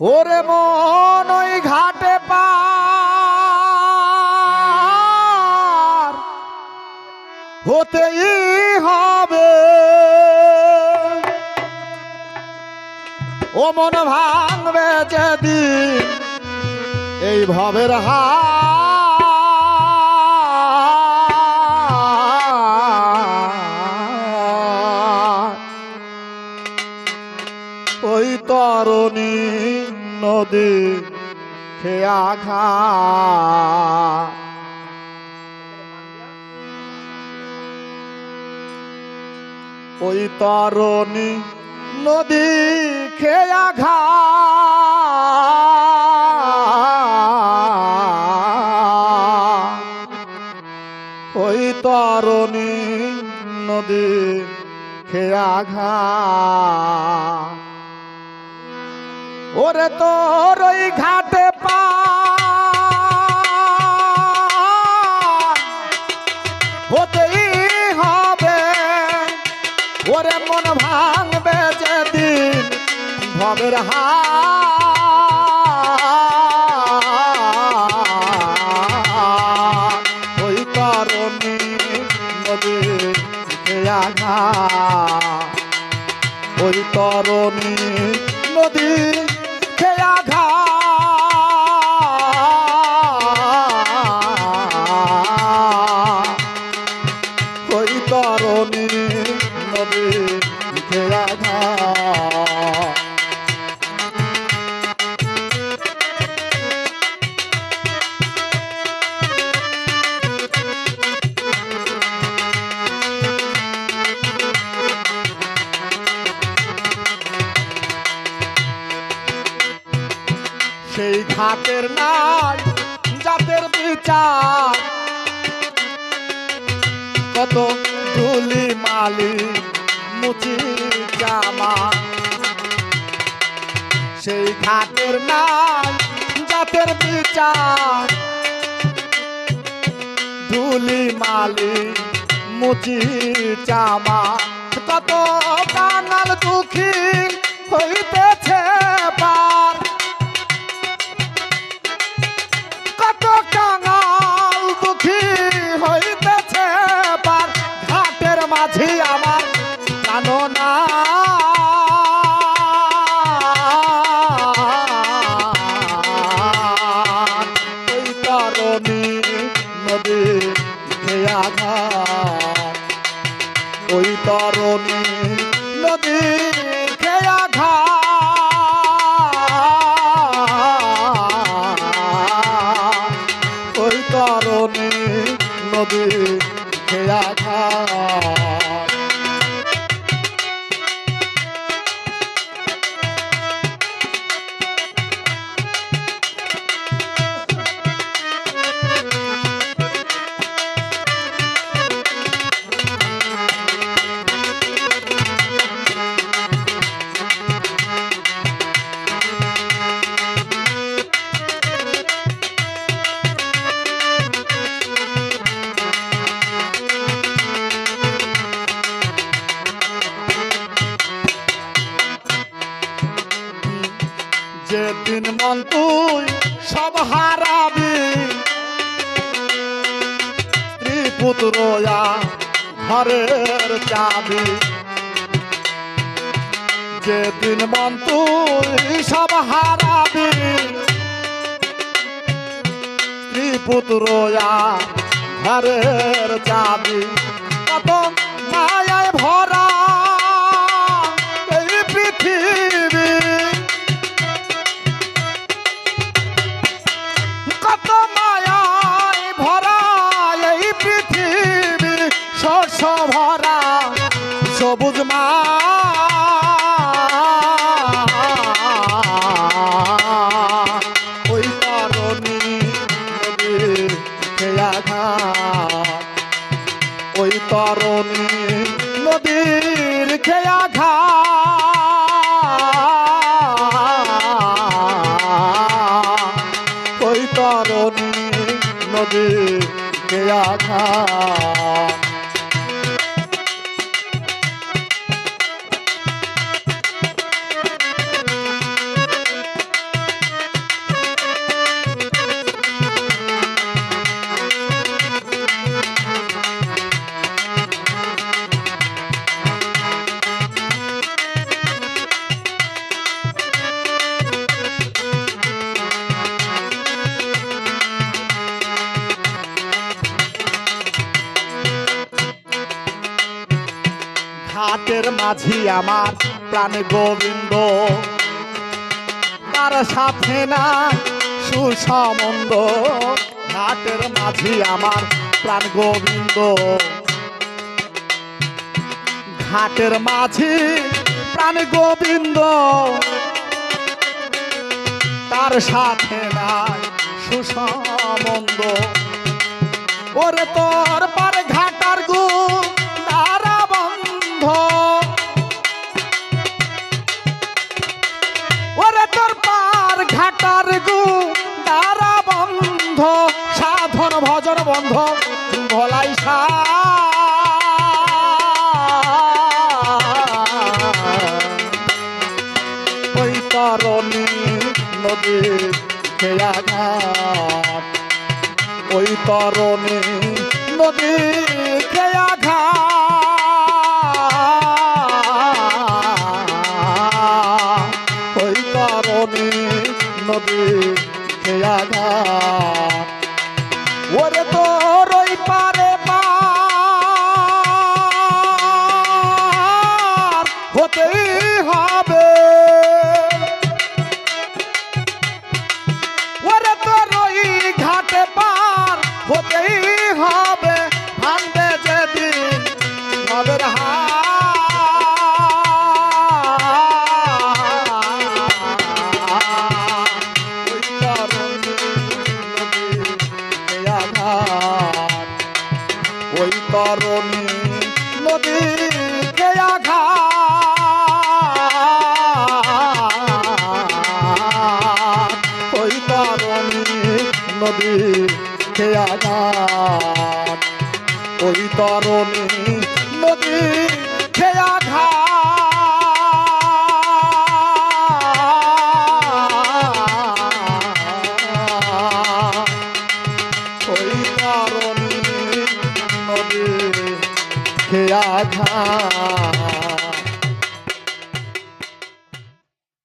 ওরে মন ওই ঘাটে পার। হতেই হবে। ও মন ভাঙবে যেদিন এই ভবের হার ওই তরণী নদী খেয়া ঘা ওই তরণী নদী খেয়া ঘা ওই তরণী নদী খেয়া ঘা ওরে তোর ওই ঘাটে হবে। ওরে মন ভাঙবে যেদিন ভবের আঘা ওই তরণী নদী খেয়া আঘা ওই তরণী নদী খেয়া ঘা সেই ঘাটের নাই জাতের বিচার। কত ধুলি মালি মুচি জামা সেই ঘাটের নাই জাতের বিচার। ধুলি মালি মুচি চামা কত কানাল দুঃখী নদী যেদিন মন তুই সব হারাবি, স্ত্রী পুত্রয়া ঘরের চাবি। যেদিন মন তুই সব হারাবি, স্ত্রী পুত্রয়া ঘরের চাবি। কত মায়ায় ভরা তরণী নদী খেয়া ঘাট মাঝি আমার, প্রাণ গোবিন্দ। তার সাথে না সুসম্বন্ধ ঘাটের মাঝি আমার, প্রাণ গোবিন্দ। ঘাটের মাঝি, প্রাণ গোবিন্দ। তার সাথে নাই সুসম্বন্ধ ওরে তোর পার ঘাটার গু বন্ধ ভোলাই সা। তরণী নদীর খেয়া ওই তরণী নদী খেয়াঘাট ওই তরণী নদী খেয়া নদী খেয়া ঘাট ওই তরণী নদী খেয়া ওই তরণী নদী খেয়া